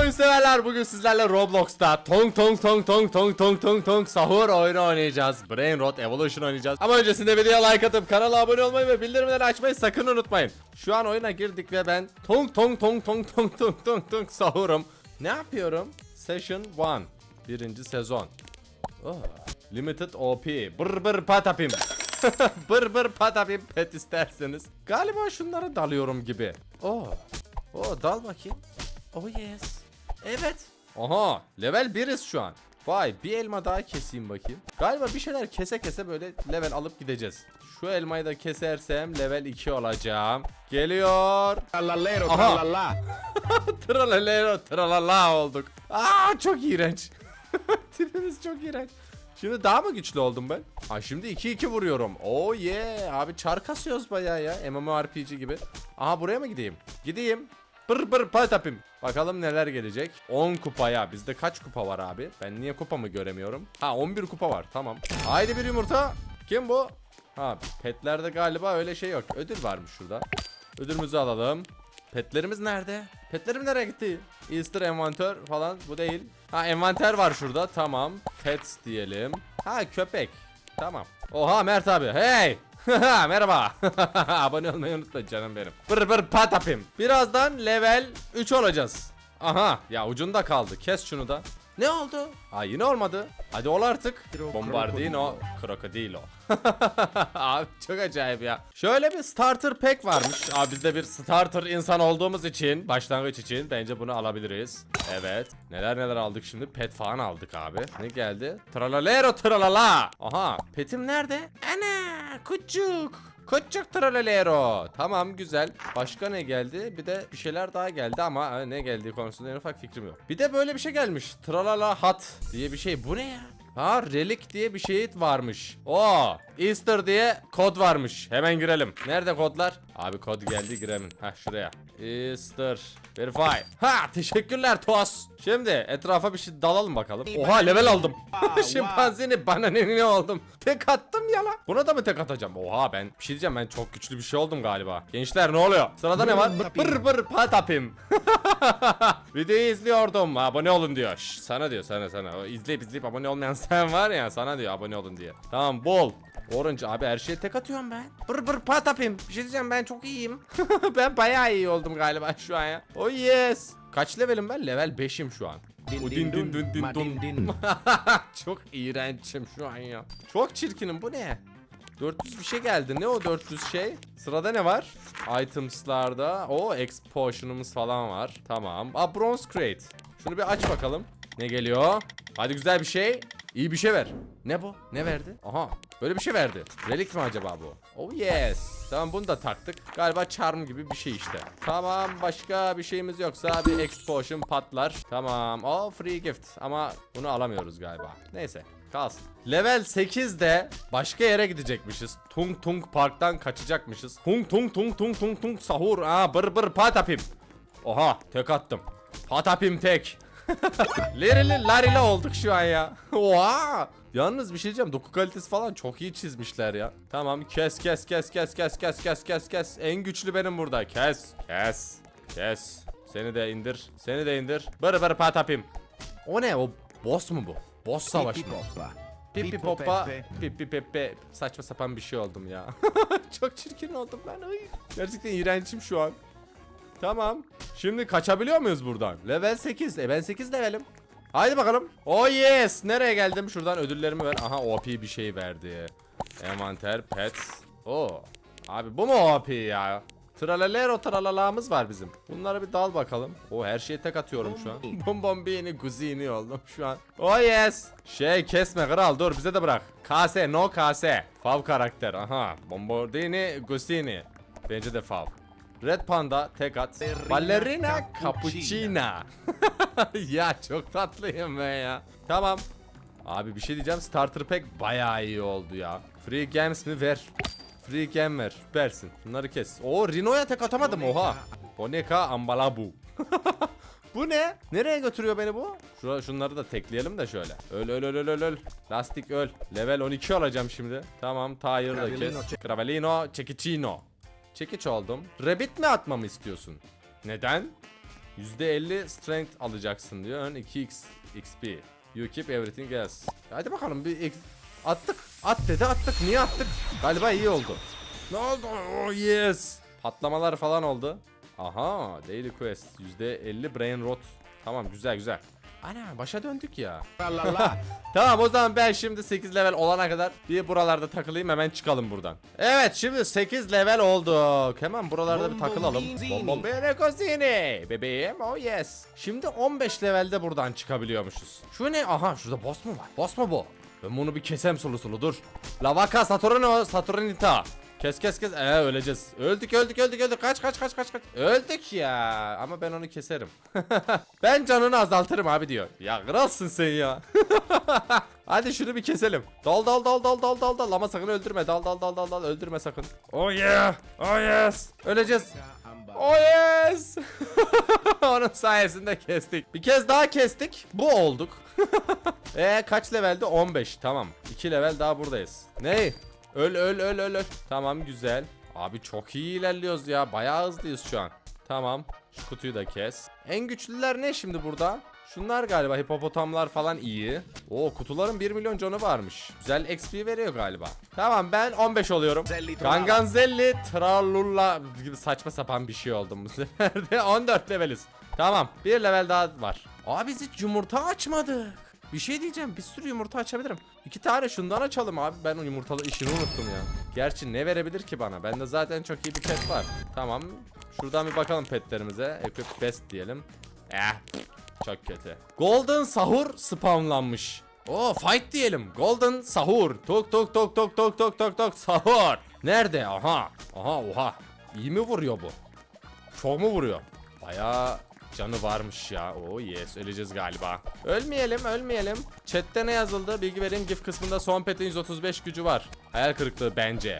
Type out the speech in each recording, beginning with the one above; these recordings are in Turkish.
oyun severler bugün sizlerle Roblox'ta Tong Tong Tong Tong Tong Tong Tong Tong Sahur oyunu oynayacağız. Brain Rot Evolution oynayacağız. Ama öncesinde videoya like atıp kanala abone olmayı ve bildirimleri açmayı sakın unutmayın. Şu an oyuna girdik ve ben Tong Tong Tong Tong Tong Tong Tong Tong Sahurum. Ne yapıyorum? Session 1. Birinci sezon. Oh. Limited OP. Bır bır patapim. bır bır patapim pet isterseniz. Galiba şunlara dalıyorum gibi. Oh. Oh dal bakayım. Oh yes. Evet. Aha level 1'iz şu an. Vay bir elma daha keseyim bakayım. Galiba bir şeyler kese kese böyle level alıp gideceğiz. Şu elmayı da kesersem level 2 olacağım. Geliyor. Trallallero, Aha. trallallà. Tralalero tralala olduk. Aa çok iğrenç. Tipimiz çok iğrenç. Şimdi daha mı güçlü oldum ben? Ha şimdi 2-2 vuruyorum. Oh yeah. Abi çar kasıyoruz bayağı ya. MMORPG gibi. Aha buraya mı gideyim? Gideyim. Bır bır patapim. Bakalım neler gelecek. 10 kupaya. Bizde kaç kupa var abi? Ben niye kupamı göremiyorum? Ha 11 kupa var. Tamam. Haydi bir yumurta. Kim bu? Ha petlerde galiba öyle şey yok. Ödül varmış şurada. Ödülümüzü alalım. Petlerimiz nerede? Petlerim nereye gitti? Easter envanter falan bu değil. Ha envanter var şurada tamam. Pets diyelim. Ha köpek. Tamam. Oha Mert abi. Hey. Merhaba. Abone olmayı unutma canım benim. Bır bır patapim. Birazdan level 3 olacağız. Aha ya ucunda kaldı. Kes şunu da. Ne oldu? Ha yine olmadı. Hadi ol artık. Bombardino Crocodilo. Abi çok acayip ya. Şöyle bir starter pack varmış. Abi bizde bir starter insan olduğumuz için, başlangıç için bence bunu alabiliriz. Evet. Neler neler aldık şimdi? Pet falan aldık abi. Ne geldi? Tralalero tralala. Aha. Petim nerede? Ana, küçük. Küçük tralalero. Tamam güzel. Başka ne geldi? Bir de bir şeyler daha geldi ama ha, ne geldiği konusunda en ufak fikrim yok. Bir de böyle bir şey gelmiş. Tralala hat diye bir şey. Bu ne ya? Ha relik diye bir şey varmış. Oo Easter diye kod varmış. Hemen girelim. Nerede kodlar? Abi kod geldi girelim. Ha şuraya. Easter Verify. Ha teşekkürler Toas. Şimdi etrafa bir şey dalalım bakalım. Oha level aldım. Şimpanzini bana ne ne oldum. Tek attım ya lan. Buna da mı tek atacağım? Oha ben bir şey diyeceğim ben çok güçlü bir şey oldum galiba. Gençler ne oluyor? Sırada ne var? Bır bır patapim. Videoyu izliyordum. Abone olun diyor. Şş, sana diyor sana sana. O izleyip izleyip abone olmayan sen var ya sana diyor abone olun diye. Tamam bol. Orange abi her şeye tek atıyorum ben. Bır bır patapim. Bir şey diyeceğim ben çok iyiyim. ben bayağı iyi oldum galiba şu an ya. Oh yes. Kaç levelim ben? Level 5'im şu an. Din O din dun, ma din din. Çok iğrençim şu an ya. Çok çirkinim bu ne? 400 bir şey geldi. Ne o 400 şey? Sırada ne var? Items'larda. O X potion'umuz falan var. Tamam. Aa bronze crate. Şunu bir aç bakalım. Ne geliyor? Hadi güzel bir şey. İyi bir şey ver. Ne bu? Ne verdi? Aha. Böyle bir şey verdi. Relik mi acaba bu? Oh yes. Tamam bunu da taktık. Galiba charm gibi bir şey işte. Tamam başka bir şeyimiz yoksa bir X potion patlar. Tamam. O free gift ama bunu alamıyoruz galiba. Neyse kalsın. Level 8'de başka yere gidecekmişiz. Tung Tung Park'tan kaçacakmışız. Tung Tung Tung Tung Tung Tung sahur. Aa bır bır patapim. Oha tek attım. Patapim tek. Lerili larili olduk şu an ya. Oha. Yalnız bir şey diyeceğim. Doku kalitesi falan çok iyi çizmişler ya. Tamam kes kes kes kes kes kes kes kes kes. En güçlü benim burada. Kes. Kes. Kes. Seni de indir. Seni de indir. Bır bır patapim. O ne o? Boss mu bu? Boss Pippi mı? Pipi. Pepe. Pipi pepe. Saçma sapan bir şey oldum ya. çok çirkin oldum ben. Ay. Gerçekten iğrençim şu an. Tamam. Şimdi kaçabiliyor muyuz buradan? Level 8. E ben 8 levelim. Haydi bakalım. Oh yes. Nereye geldim? Şuradan ödüllerimi ver. Aha OP bir şey verdi. Envanter, pets. Oo. Abi bu mu OP ya? Tralalero tralalamız var bizim. Bunlara bir dal bakalım. O her şeyi tek atıyorum şu an. Bombombini guzini oldum şu an. Oh yes. Şey kesme kral dur bize de bırak. Kase no kase. Fav karakter aha. Bombardini guzini. Bence de fav. Red Panda tek at. Ballerina Cappuccina. ya çok tatlıyım ben ya. Tamam. Abi bir şey diyeceğim. Starter Pack bayağı iyi oldu ya. Free Games mi ver? Free Game ver. Versin. Bunları kes. Oo Rino'ya tek atamadım oha. Boneka Ambalabu. bu ne? Nereye götürüyor beni bu? Şura, şunları da tekleyelim de şöyle. Öl öl öl öl öl öl. Lastik öl. Level 12 olacağım şimdi. Tamam Tahir da kes. Cravellino Çekiçino. Çekiç oldum. Rabbit mi atmamı istiyorsun? Neden? %50 strength alacaksın diyor. Ön 2x XP. You keep everything else. Hadi bakalım bir attık. At dedi attık. Niye attık? Galiba iyi oldu. Ne oldu? Oh yes. Patlamalar falan oldu. Aha daily quest %50 brain rot. Tamam güzel güzel. Ana başa döndük ya. tamam o zaman ben şimdi 8 level olana kadar bir buralarda takılayım hemen çıkalım buradan. Evet şimdi 8 level olduk. Hemen buralarda bir takılalım. Bombombini cosini. Bebeğim oh yes. Şimdi 15 levelde buradan çıkabiliyormuşuz. Şu ne? Aha şurada boss mu var? Boss mu bu? Ben bunu bir kesem sulu sulu dur. Lavaka Saturno Saturnita. Kes kes kes. Ee öleceğiz. Öldük öldük öldük öldük. Kaç kaç kaç kaç kaç. Öldük ya. Ama ben onu keserim. ben canını azaltırım abi diyor. Ya kralsın sen ya. Hadi şunu bir keselim. Dal dal dal dal dal dal dal. Ama sakın öldürme. Dal dal dal dal dal. Öldürme sakın. Oh yeah. Oh yes. Öleceğiz. Oh yes. Onun sayesinde kestik. Bir kez daha kestik. Bu olduk. e kaç levelde? 15. Tamam. 2 level daha buradayız. Ne? Öl öl öl öl öl. Tamam güzel. Abi çok iyi ilerliyoruz ya. Bayağı hızlıyız şu an. Tamam. Şu kutuyu da kes. En güçlüler ne şimdi burada? Şunlar galiba hipopotamlar falan iyi. Oo kutuların 1 milyon canı varmış. Güzel XP veriyor galiba. Tamam ben 15 oluyorum. Ganganzelli Tralulla gibi saçma sapan bir şey oldum bu sefer de 14 leveliz. Tamam bir level daha var. Abi biz hiç yumurta açmadık. Bir şey diyeceğim bir sürü yumurta açabilirim. İki tane şundan açalım abi ben o yumurtalı işini unuttum ya. Gerçi ne verebilir ki bana? Bende zaten çok iyi bir pet var. Tamam şuradan bir bakalım petlerimize. Equip best diyelim. Eh çok kötü. Golden sahur spawnlanmış. Oo fight diyelim. Golden sahur. Tok tok tok tok tok tok tok tok sahur. Nerede? Aha. Aha oha. İyi mi vuruyor bu? Çok mu vuruyor? Bayağı canı varmış ya. Oo yes öleceğiz galiba. Ölmeyelim ölmeyelim. Chat'te ne yazıldı? Bilgi vereyim GIF kısmında son petin 135 gücü var. Hayal kırıklığı bence.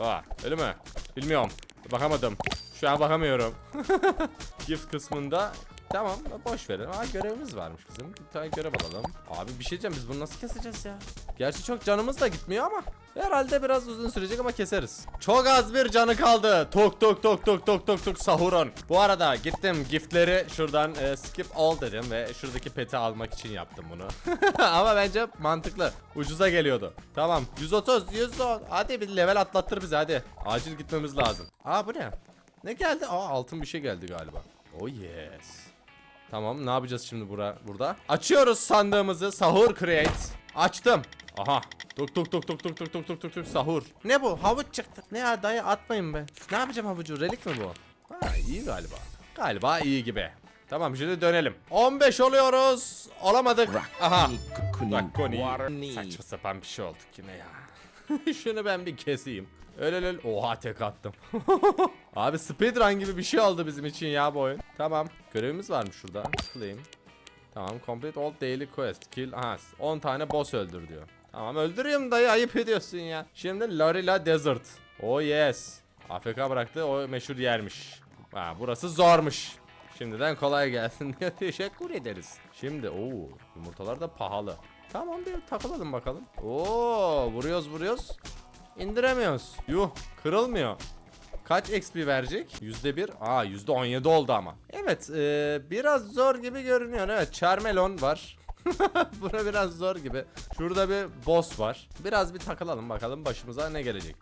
Aa öyle mi? Bilmiyorum. Bakamadım. Şu an bakamıyorum. GIF kısmında Tamam boş verin. Aa görevimiz varmış bizim. Bir tane görev alalım. Abi bir şey diyeceğim biz bunu nasıl keseceğiz ya? Gerçi çok canımız da gitmiyor ama herhalde biraz uzun sürecek ama keseriz. Çok az bir canı kaldı. Tok tok tok tok tok tok tok sahurun. Bu arada gittim giftleri şuradan e, skip all dedim ve şuradaki peti almak için yaptım bunu. ama bence mantıklı. Ucuza geliyordu. Tamam 130 110. Hadi bir level atlattır bizi hadi. Acil gitmemiz lazım. Aa bu ne? Ne geldi? Aa altın bir şey geldi galiba. Oh yes. Tamam ne yapacağız şimdi bura, burada? Açıyoruz sandığımızı. Sahur create. Açtım. Aha. Tuk tuk tuk tuk tuk tuk tuk tuk tuk tuk sahur. Ne bu? Havuç çıktı. Ne ya dayı atmayın be. Ne yapacağım havucu? Relik mi bu? Ha iyi galiba. Galiba iyi gibi. Tamam şimdi dönelim. 15 oluyoruz. Olamadık. Aha. Rakoni. Saçma sapan bir şey olduk yine ya. Şunu ben bir keseyim. Öyle öyle. Oha tek attım. Abi speedrun gibi bir şey oldu bizim için ya bu oyun. Tamam. Görevimiz varmış şurada. Tıklayayım. Tamam. Complete all daily quest. Kill. Aha. 10 tane boss öldür diyor. Tamam öldürüyorum dayı ayıp ediyorsun ya. Şimdi Lorilla Desert. Oh yes. AFK bıraktı o meşhur yermiş. Ha, burası zormuş. Şimdiden kolay gelsin diye teşekkür ederiz. Şimdi o yumurtalar da pahalı. Tamam bir takılalım bakalım. Oo vuruyoruz vuruyoruz. İndiremiyoruz. Yuh kırılmıyor. Kaç XP verecek? %1. Aa %17 oldu ama. Evet ee, biraz zor gibi görünüyor. Evet Charmelon var. Bura biraz zor gibi. Şurada bir boss var. Biraz bir takılalım bakalım başımıza ne gelecek.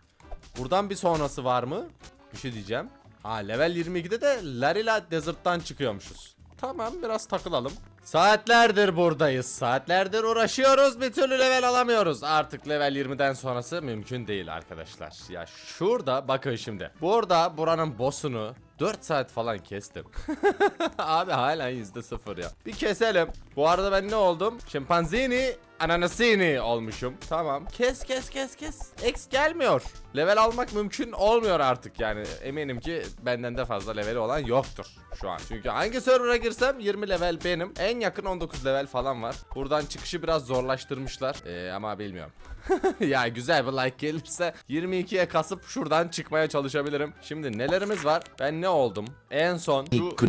Buradan bir sonrası var mı? Bir şey diyeceğim. Ha level 22'de de Larila Desert'tan çıkıyormuşuz. Tamam biraz takılalım. Saatlerdir buradayız. Saatlerdir uğraşıyoruz. Bir türlü level alamıyoruz. Artık level 20'den sonrası mümkün değil arkadaşlar. Ya şurada bakın şimdi. Burada buranın boss'unu 4 saat falan kestim. Abi hala yüzde sıfır ya. Bir keselim. Bu arada ben ne oldum? Şimpanzini ananasini olmuşum. Tamam. Kes kes kes kes. X gelmiyor. Level almak mümkün olmuyor artık yani. Eminim ki benden de fazla leveli olan yoktur şu an. Çünkü hangi server'a girsem 20 level benim. En yakın 19 level falan var. Buradan çıkışı biraz zorlaştırmışlar. Ee, ama bilmiyorum. ya güzel bir like gelirse 22'ye kasıp şuradan çıkmaya çalışabilirim. Şimdi nelerimiz var? Ben ne oldum? En son şu Ikun-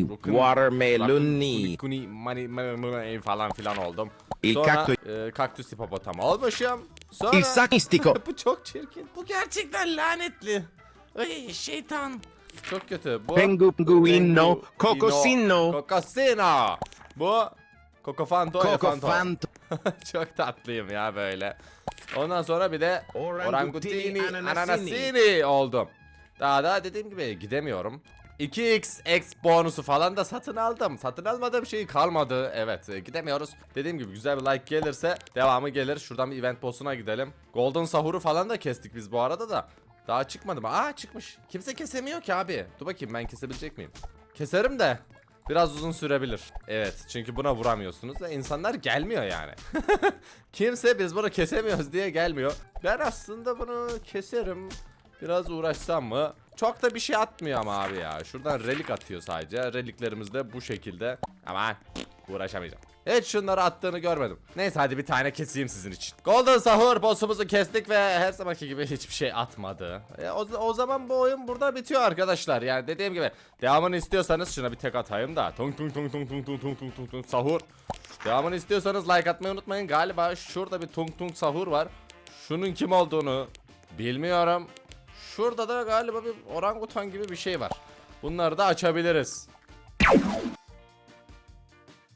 Mani falan filan oldum. Il Sonra cacto- e, kaktüs hipopotam olmuşum. Sonra Il sanistico. bu çok çirkin. Bu gerçekten lanetli. Ay şeytan. Çok kötü. Bu Penguino, Pengu- Cocosino, Cocosino. Bu Cocofanto Elefanto. Cocofanto, Çok tatlıyım ya böyle. Ondan sonra bir de Orangutini, Orangutini Ananasini. Ananasini oldum. Daha da dediğim gibi gidemiyorum. 2x x bonusu falan da satın aldım. Satın almadığım şey kalmadı. Evet e, gidemiyoruz. Dediğim gibi güzel bir like gelirse devamı gelir. Şuradan bir event boss'una gidelim. Golden sahuru falan da kestik biz bu arada da. Daha çıkmadı mı? Aa çıkmış. Kimse kesemiyor ki abi. Dur bakayım ben kesebilecek miyim? Keserim de biraz uzun sürebilir. Evet çünkü buna vuramıyorsunuz ve insanlar gelmiyor yani. Kimse biz bunu kesemiyoruz diye gelmiyor. Ben aslında bunu keserim. Biraz uğraşsam mı? Çok da bir şey atmıyor ama abi ya. Şuradan relik atıyor sadece. Reliklerimiz de bu şekilde. Ama uğraşamayacağım. Hiç şunları attığını görmedim. Neyse hadi bir tane keseyim sizin için. Golden Sahur boss'umuzu kestik ve her zamanki gibi hiçbir şey atmadı. E, o, o zaman bu oyun burada bitiyor arkadaşlar. Yani dediğim gibi devamını istiyorsanız şuna bir tek atayım da. Tung tung tung tung tung tung tung tung tung tung sahur. Devamını istiyorsanız like atmayı unutmayın. Galiba şurada bir tung tung sahur var. Şunun kim olduğunu bilmiyorum. Şurada da galiba bir orangutan gibi bir şey var. Bunları da açabiliriz.